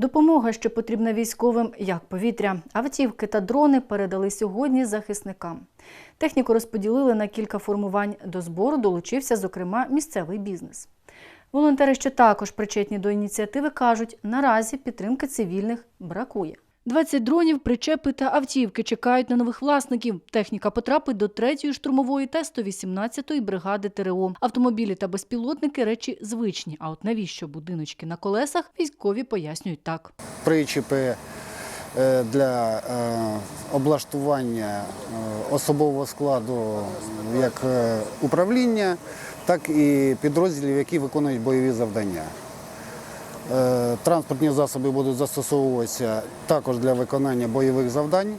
Допомога, що потрібна військовим, як повітря. Автівки та дрони передали сьогодні захисникам. Техніку розподілили на кілька формувань. До збору долучився, зокрема, місцевий бізнес. Волонтери, що також причетні до ініціативи, кажуть, наразі підтримки цивільних бракує. 20 дронів, причепи та автівки чекають на нових власників. Техніка потрапить до 3-ї штурмової та 118-ї бригади ТРО. Автомобілі та безпілотники – речі звичні. А от навіщо будиночки на колесах, військові пояснюють так. причіпи е, для е, облаштування е, особового складу як управління, так і підрозділів, які виконують бойові завдання. Е, Транспортні засоби будуть застосовуватися також для виконання бойових завдань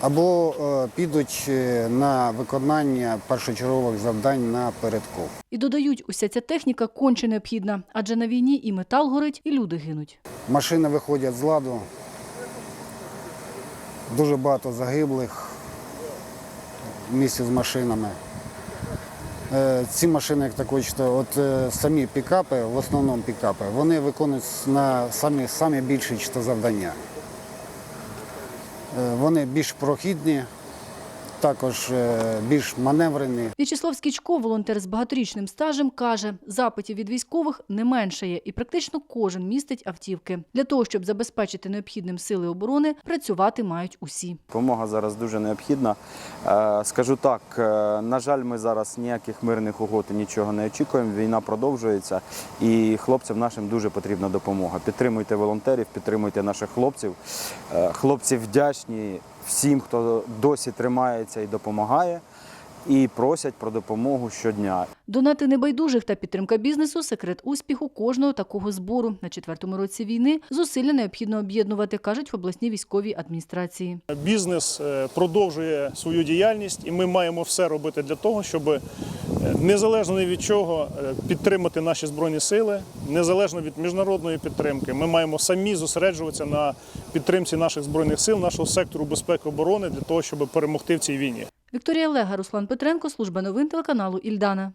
або е, підуть е, на виконання першочергових завдань на передку. І додають, уся ця техніка конче необхідна, адже на війні і метал горить, і люди гинуть. Машини виходять з ладу. Дуже багато загиблих в місті з машинами. Е, Ці машини, як так то от е, самі пікапи, в основному пікапи, вони виконують на самі, самі більші завдання. Е, Вони більш прохідні, також е, більш маневрені. В'ячеслав Скічко, волонтер з багаторічним стажем, каже, запитів від військових не меншає, і практично кожен містить автівки. Для того, щоб забезпечити необхідним сили оборони, працювати мають усі. Допомога зараз дуже необхідна. Е, Скажу так, е, на жаль, ми зараз ніяких мирних угод і нічого не очікуємо. Війна продовжується, і хлопцям нашим дуже потрібна допомога. Підтримуйте волонтерів, підтримуйте наших хлопців. Хлопці вдячні всім, хто досі тримається і допомагає, і просять про допомогу щодня. Донати небайдужих та підтримка бізнесу – секрет успіху кожного такого збору. На четвертому році війни зусилля необхідно об'єднувати, кажуть в обласній військовій адміністрації. Бізнес е, продовжує свою діяльність, і ми маємо все робити для того, щоб е, незалежно від чого е, підтримати наші збройні сили, незалежно від міжнародної підтримки. Ми маємо самі зосереджуватися на підтримці наших збройних сил, нашого сектору безпеки оборони для того, щоб перемогти в цій війні. Вікторія Олега, Руслан Петренко, служба новин телеканалу Ільдана.